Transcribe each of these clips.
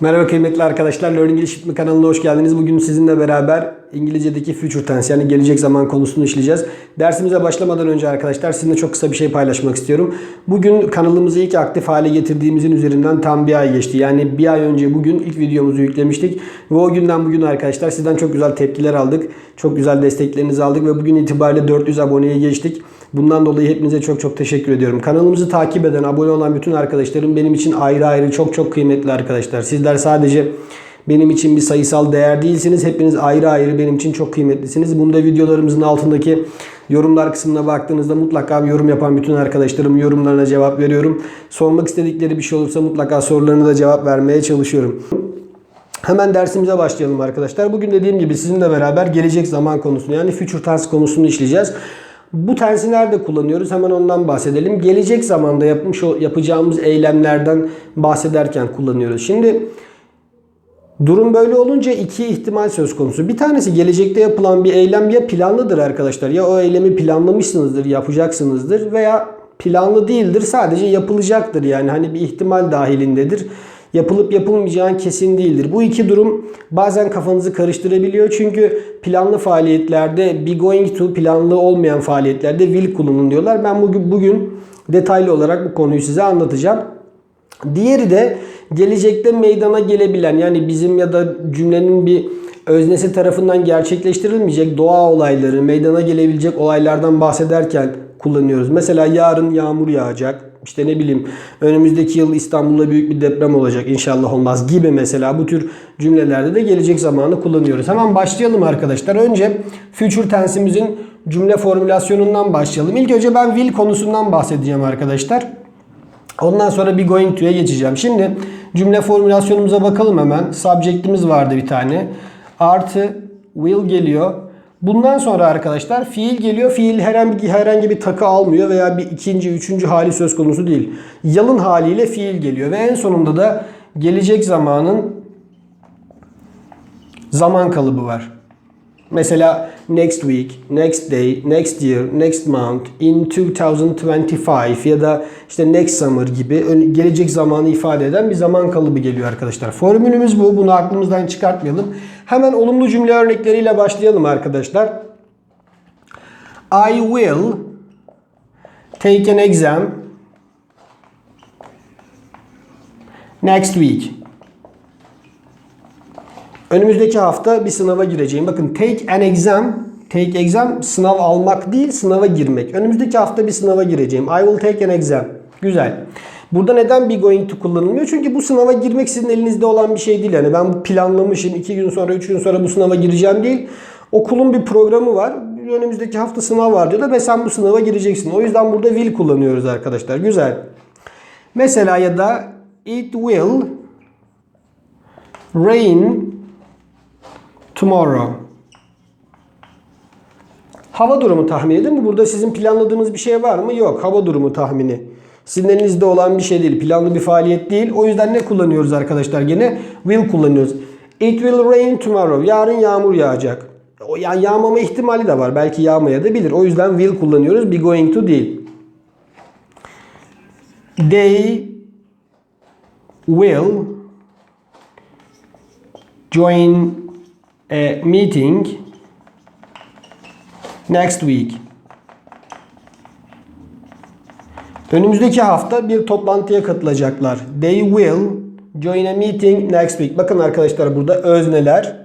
Merhaba kıymetli arkadaşlar. Learning English kanalına hoş geldiniz. Bugün sizinle beraber İngilizce'deki future tense yani gelecek zaman konusunu işleyeceğiz. Dersimize başlamadan önce arkadaşlar sizinle çok kısa bir şey paylaşmak istiyorum. Bugün kanalımızı ilk aktif hale getirdiğimizin üzerinden tam bir ay geçti. Yani bir ay önce bugün ilk videomuzu yüklemiştik. Ve o günden bugün arkadaşlar sizden çok güzel tepkiler aldık. Çok güzel desteklerinizi aldık ve bugün itibariyle 400 aboneye geçtik. Bundan dolayı hepinize çok çok teşekkür ediyorum. Kanalımızı takip eden, abone olan bütün arkadaşlarım benim için ayrı ayrı çok çok kıymetli arkadaşlar. Sizler sadece benim için bir sayısal değer değilsiniz. Hepiniz ayrı ayrı benim için çok kıymetlisiniz. Bunda videolarımızın altındaki yorumlar kısmına baktığınızda mutlaka bir yorum yapan bütün arkadaşlarımın yorumlarına cevap veriyorum. Sormak istedikleri bir şey olursa mutlaka sorularına da cevap vermeye çalışıyorum. Hemen dersimize başlayalım arkadaşlar. Bugün dediğim gibi sizinle beraber gelecek zaman konusunu yani future tense konusunu işleyeceğiz. Bu tensi nerede kullanıyoruz? Hemen ondan bahsedelim. Gelecek zamanda yapmış yapacağımız eylemlerden bahsederken kullanıyoruz. Şimdi durum böyle olunca iki ihtimal söz konusu. Bir tanesi gelecekte yapılan bir eylem ya planlıdır arkadaşlar. Ya o eylemi planlamışsınızdır, yapacaksınızdır veya planlı değildir. Sadece yapılacaktır. Yani hani bir ihtimal dahilindedir yapılıp yapılmayacağın kesin değildir. Bu iki durum bazen kafanızı karıştırabiliyor. Çünkü planlı faaliyetlerde be going to planlı olmayan faaliyetlerde will kullanın diyorlar. Ben bugün bugün detaylı olarak bu konuyu size anlatacağım. Diğeri de gelecekte meydana gelebilen yani bizim ya da cümlenin bir öznesi tarafından gerçekleştirilmeyecek doğa olayları, meydana gelebilecek olaylardan bahsederken kullanıyoruz. Mesela yarın yağmur yağacak. İşte ne bileyim önümüzdeki yıl İstanbul'da büyük bir deprem olacak inşallah olmaz gibi mesela bu tür cümlelerde de gelecek zamanı kullanıyoruz. Hemen başlayalım arkadaşlar. Önce future tense'imizin cümle formülasyonundan başlayalım. İlk önce ben will konusundan bahsedeceğim arkadaşlar. Ondan sonra bir going to'ya geçeceğim. Şimdi cümle formülasyonumuza bakalım hemen. Subject'imiz vardı bir tane. Artı will geliyor. Bundan sonra arkadaşlar fiil geliyor. Fiil herhangi, herhangi bir takı almıyor veya bir ikinci, üçüncü hali söz konusu değil. Yalın haliyle fiil geliyor ve en sonunda da gelecek zamanın zaman kalıbı var. Mesela next week, next day, next year, next month, in 2025 ya da işte next summer gibi gelecek zamanı ifade eden bir zaman kalıbı geliyor arkadaşlar. Formülümüz bu. Bunu aklımızdan çıkartmayalım. Hemen olumlu cümle örnekleriyle başlayalım arkadaşlar. I will take an exam next week. Önümüzdeki hafta bir sınava gireceğim. Bakın take an exam, take exam sınav almak değil, sınava girmek. Önümüzdeki hafta bir sınava gireceğim. I will take an exam. Güzel. Burada neden be going to kullanılmıyor? Çünkü bu sınava girmek sizin elinizde olan bir şey değil. Yani ben planlamışım 2 gün sonra 3 gün sonra bu sınava gireceğim değil. Okulun bir programı var. Önümüzdeki hafta sınav var diyor da ve sen bu sınava gireceksin. O yüzden burada will kullanıyoruz arkadaşlar. Güzel. Mesela ya da it will rain tomorrow. Hava durumu tahmini değil mi? Burada sizin planladığınız bir şey var mı? Yok. Hava durumu tahmini. Sizin elinizde olan bir şey değil. Planlı bir faaliyet değil. O yüzden ne kullanıyoruz arkadaşlar? Gene will kullanıyoruz. It will rain tomorrow. Yarın yağmur yağacak. O yani yağmama ihtimali de var. Belki yağmaya da bilir. O yüzden will kullanıyoruz. Be going to değil. They will join a meeting next week. Önümüzdeki hafta bir toplantıya katılacaklar. They will join a meeting next week. Bakın arkadaşlar burada özneler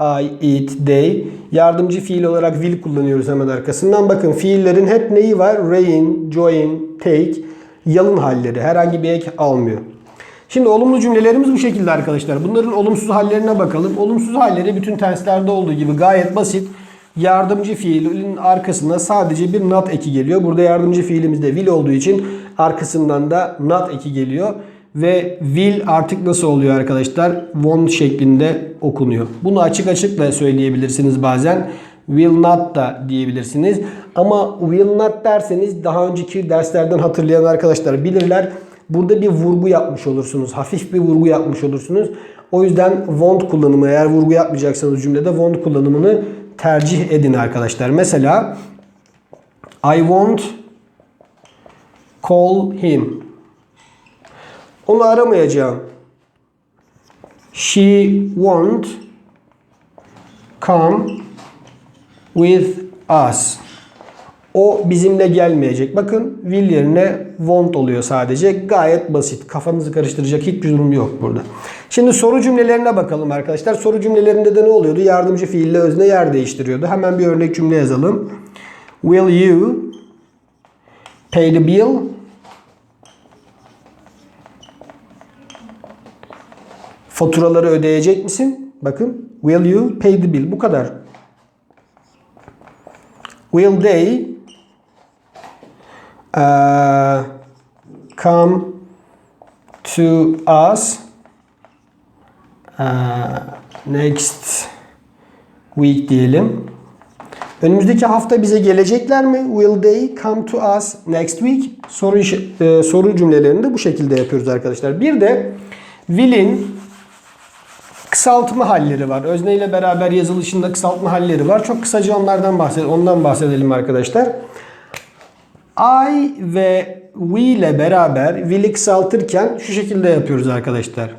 I, it, they. Yardımcı fiil olarak will kullanıyoruz hemen arkasından. Bakın fiillerin hep neyi var? Rain, join, take. Yalın halleri. Herhangi bir ek almıyor. Şimdi olumlu cümlelerimiz bu şekilde arkadaşlar. Bunların olumsuz hallerine bakalım. Olumsuz halleri bütün tenslerde olduğu gibi gayet basit. Yardımcı fiilin arkasına sadece bir not eki geliyor. Burada yardımcı fiilimiz de will olduğu için arkasından da not eki geliyor. Ve will artık nasıl oluyor arkadaşlar? Want şeklinde okunuyor. Bunu açık açık da söyleyebilirsiniz bazen. Will not da diyebilirsiniz. Ama will not derseniz daha önceki derslerden hatırlayan arkadaşlar bilirler. Burada bir vurgu yapmış olursunuz. Hafif bir vurgu yapmış olursunuz. O yüzden want kullanımı eğer vurgu yapmayacaksanız cümlede want kullanımını tercih edin arkadaşlar. Mesela I won't call him. Onu aramayacağım. She won't come with us. O bizimle gelmeyecek. Bakın will yerine won't oluyor sadece. Gayet basit. Kafanızı karıştıracak hiçbir durum yok burada. Şimdi soru cümlelerine bakalım arkadaşlar. Soru cümlelerinde de ne oluyordu? Yardımcı fiille özne yer değiştiriyordu. Hemen bir örnek cümle yazalım. Will you pay the bill? Faturaları ödeyecek misin? Bakın. Will you pay the bill? Bu kadar. Will they uh, come to us uh, next week diyelim. Önümüzdeki hafta bize gelecekler mi? Will they come to us next week? Soru e, soru cümlelerini de bu şekilde yapıyoruz arkadaşlar. Bir de will'in kısaltma halleri var. Özne ile beraber yazılışında kısaltma halleri var. Çok kısaca onlardan bahsedelim. Ondan bahsedelim arkadaşlar. I ve we ile beraber will'i kısaltırken şu şekilde yapıyoruz arkadaşlar.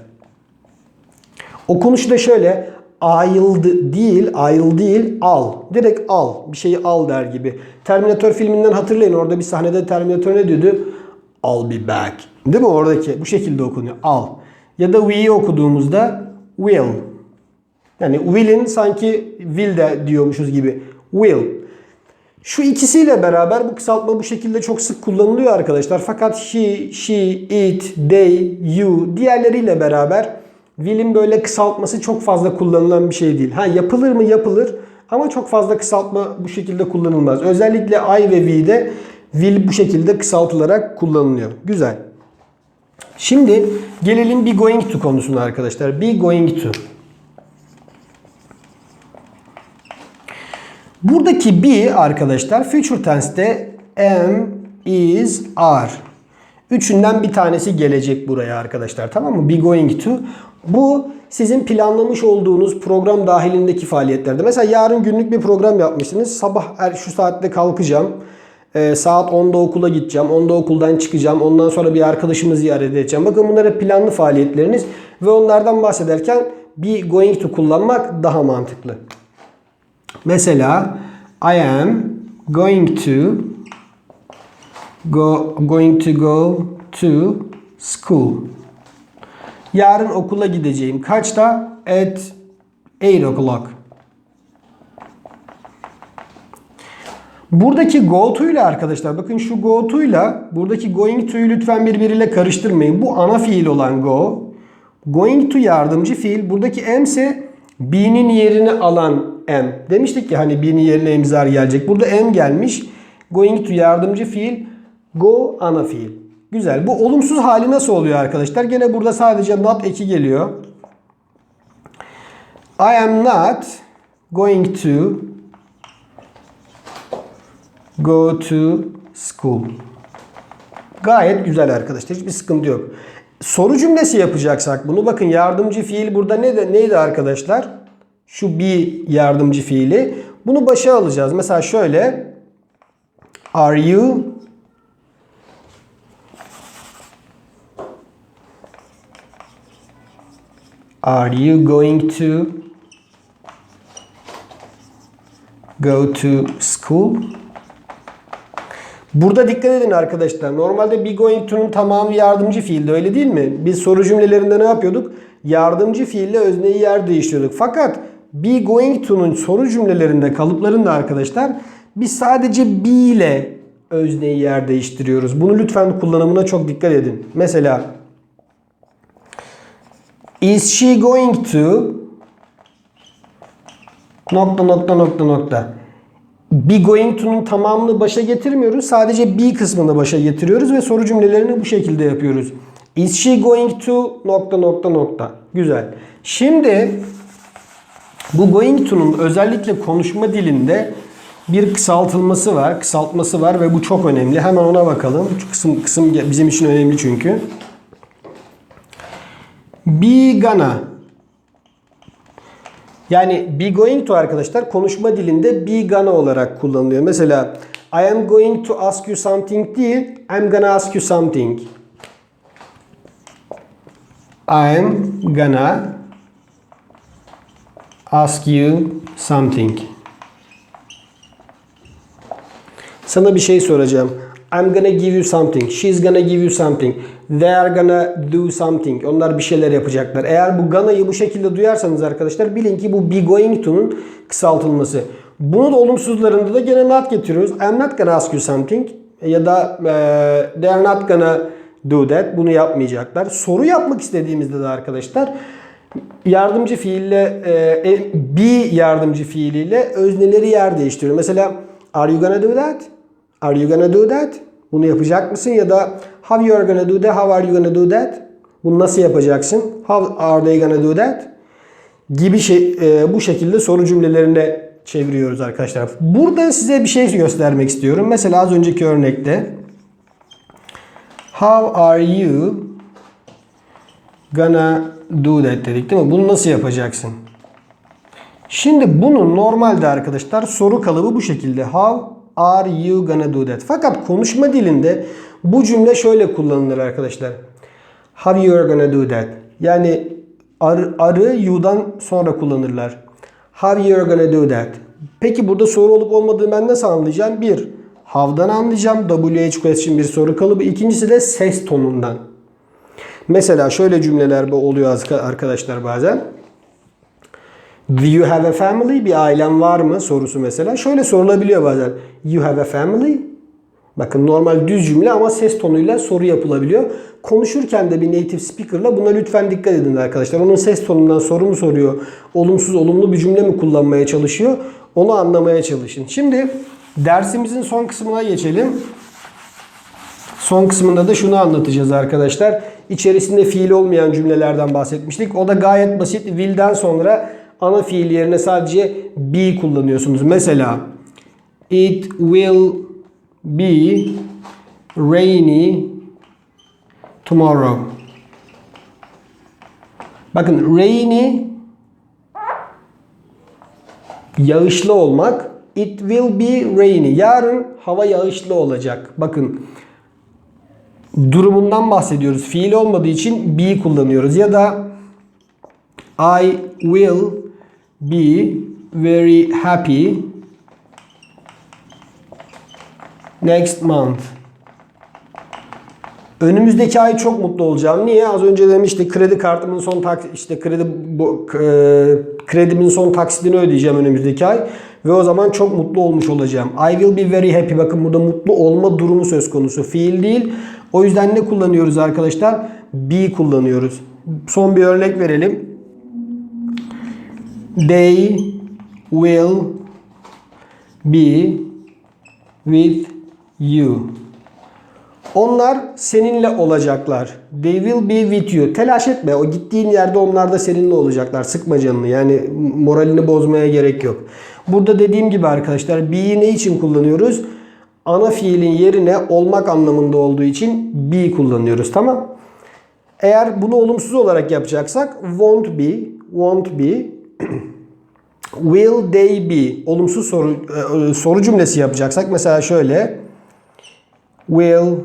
Okunuşu da şöyle ayrıldı değil, ayrıl değil, al. Direkt al. Bir şeyi al der gibi. Terminator filminden hatırlayın. Orada bir sahnede Terminator ne diyordu? I'll be back. Değil mi oradaki? Bu şekilde okunuyor. Al. Ya da we'yi okuduğumuzda will. Yani will'in sanki will de diyormuşuz gibi. Will. Şu ikisiyle beraber bu kısaltma bu şekilde çok sık kullanılıyor arkadaşlar. Fakat he, she, it, they, you diğerleriyle beraber will'in böyle kısaltması çok fazla kullanılan bir şey değil. Ha yapılır mı yapılır ama çok fazla kısaltma bu şekilde kullanılmaz. Özellikle I ve we'de will bu şekilde kısaltılarak kullanılıyor. Güzel. Şimdi gelelim be going to konusuna arkadaşlar. Be going to. Buradaki be arkadaşlar future tense'te am, is, are. Üçünden bir tanesi gelecek buraya arkadaşlar. Tamam mı? Be going to. Bu sizin planlamış olduğunuz program dahilindeki faaliyetlerde. Mesela yarın günlük bir program yapmışsınız. Sabah er, şu saatte kalkacağım. Ee, saat 10'da okula gideceğim. 10'da okuldan çıkacağım. Ondan sonra bir arkadaşımı ziyaret edeceğim. Bakın bunlar hep planlı faaliyetleriniz. Ve onlardan bahsederken be going to kullanmak daha mantıklı. Mesela I am going to go going to go to school. Yarın okula gideceğim. Kaçta? At 8 o'clock. Buradaki go to ile arkadaşlar bakın şu go to ile buradaki going to'yu lütfen birbiriyle karıştırmayın. Bu ana fiil olan go. Going to yardımcı fiil. Buradaki am ise be'nin yerini alan am. Demiştik ki hani be'nin yerine emzar gelecek. Burada am gelmiş. Going to yardımcı fiil. Go ana fiil. Güzel. Bu olumsuz hali nasıl oluyor arkadaşlar? Gene burada sadece not eki geliyor. I am not going to go to school. Gayet güzel arkadaşlar. Hiçbir sıkıntı yok. Soru cümlesi yapacaksak bunu bakın yardımcı fiil burada ne neydi arkadaşlar? Şu bir yardımcı fiili. Bunu başa alacağız. Mesela şöyle Are you Are you going to go to school? Burada dikkat edin arkadaşlar. Normalde be going to'nun tamamı yardımcı fiildi öyle değil mi? Biz soru cümlelerinde ne yapıyorduk? Yardımcı fiille özneyi yer değiştiriyorduk. Fakat be going to'nun soru cümlelerinde kalıplarında arkadaşlar biz sadece be ile özneyi yer değiştiriyoruz. Bunu lütfen kullanımına çok dikkat edin. Mesela Is she going to nokta nokta nokta nokta. Be going to'nun tamamını başa getirmiyoruz. Sadece be kısmını başa getiriyoruz ve soru cümlelerini bu şekilde yapıyoruz. Is she going to nokta nokta nokta. Güzel. Şimdi bu going to'nun özellikle konuşma dilinde bir kısaltılması var, kısaltması var ve bu çok önemli. Hemen ona bakalım. Şu kısım kısım bizim için önemli çünkü. Be gonna. Yani be going to arkadaşlar konuşma dilinde be gonna olarak kullanılıyor. Mesela I am going to ask you something değil, I'm gonna ask you something. I am gonna ask you something. Sana bir şey soracağım. I'm gonna give you something. She's gonna give you something. They are gonna do something. Onlar bir şeyler yapacaklar. Eğer bu gona'yı bu şekilde duyarsanız arkadaşlar bilin ki bu be going to'nun kısaltılması. Bunu da olumsuzlarında da gene not getiriyoruz. I'm not gonna ask you something. Ya da e, they are not gonna do that. Bunu yapmayacaklar. Soru yapmak istediğimizde de arkadaşlar yardımcı fiille e, be yardımcı fiiliyle özneleri yer değiştiriyor. Mesela are you gonna do that? Are you gonna do that? Bunu yapacak mısın? Ya da how you are gonna do that? How are you gonna do that? Bunu nasıl yapacaksın? How are they gonna do that? Gibi şey e, bu şekilde soru cümlelerine çeviriyoruz arkadaşlar. Burada size bir şey göstermek istiyorum. Mesela az önceki örnekte How are you gonna do that dedik değil mi? Bunu nasıl yapacaksın? Şimdi bunun normalde arkadaşlar soru kalıbı bu şekilde. How are you gonna do that? Fakat konuşma dilinde bu cümle şöyle kullanılır arkadaşlar. How you are gonna do that? Yani arı, arı you'dan sonra kullanırlar. How you are gonna do that? Peki burada soru olup olmadığını ben nasıl anlayacağım? Bir, how'dan anlayacağım. WH question bir soru kalıbı. İkincisi de ses tonundan. Mesela şöyle cümleler oluyor arkadaşlar bazen. Do you have a family? Bir ailen var mı? Sorusu mesela. Şöyle sorulabiliyor bazen. You have a family? Bakın normal düz cümle ama ses tonuyla soru yapılabiliyor. Konuşurken de bir native speaker'la buna lütfen dikkat edin arkadaşlar. Onun ses tonundan soru mu soruyor? Olumsuz olumlu bir cümle mi kullanmaya çalışıyor? Onu anlamaya çalışın. Şimdi dersimizin son kısmına geçelim. Son kısmında da şunu anlatacağız arkadaşlar. İçerisinde fiil olmayan cümlelerden bahsetmiştik. O da gayet basit. Will'den sonra ana fiil yerine sadece be kullanıyorsunuz. Mesela it will be rainy tomorrow. Bakın rainy yağışlı olmak. It will be rainy. Yarın hava yağışlı olacak. Bakın durumundan bahsediyoruz. Fiil olmadığı için be kullanıyoruz. Ya da I will be very happy next month. Önümüzdeki ay çok mutlu olacağım. Niye? Az önce demiştik kredi kartımın son tak işte kredi bu, e, kredimin son taksidini ödeyeceğim önümüzdeki ay ve o zaman çok mutlu olmuş olacağım. I will be very happy. Bakın burada mutlu olma durumu söz konusu. Fiil değil. O yüzden ne kullanıyoruz arkadaşlar? Be kullanıyoruz. Son bir örnek verelim. They will be with you. Onlar seninle olacaklar. They will be with you. Telaş etme. O gittiğin yerde onlar da seninle olacaklar. Sıkma canını. Yani moralini bozmaya gerek yok. Burada dediğim gibi arkadaşlar be'yi ne için kullanıyoruz? Ana fiilin yerine olmak anlamında olduğu için be kullanıyoruz. Tamam. Eğer bunu olumsuz olarak yapacaksak won't be, won't be will they be olumsuz soru e, soru cümlesi yapacaksak mesela şöyle will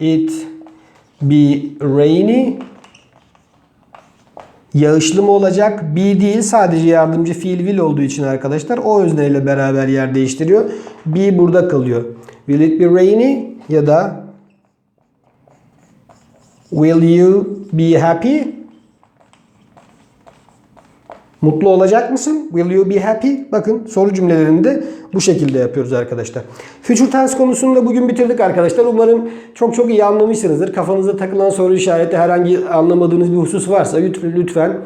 it be rainy yağışlı mı olacak? Be değil sadece yardımcı fiil will olduğu için arkadaşlar o özneyle beraber yer değiştiriyor. Be burada kalıyor. Will it be rainy ya da will you be happy? Mutlu olacak mısın? Will you be happy? Bakın soru cümlelerini de bu şekilde yapıyoruz arkadaşlar. Future tense konusunu da bugün bitirdik arkadaşlar. Umarım çok çok iyi anlamışsınızdır. Kafanıza takılan soru işareti herhangi anlamadığınız bir husus varsa lütfen, lütfen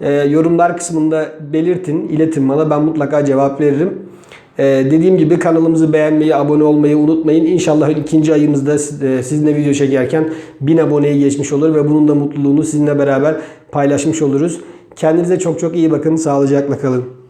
e, yorumlar kısmında belirtin, iletin bana. Ben mutlaka cevap veririm. Ee, dediğim gibi kanalımızı beğenmeyi, abone olmayı unutmayın. İnşallah ikinci ayımızda e, sizinle video çekerken 1000 aboneyi geçmiş olur ve bunun da mutluluğunu sizinle beraber paylaşmış oluruz. Kendinize çok çok iyi bakın. Sağlıcakla kalın.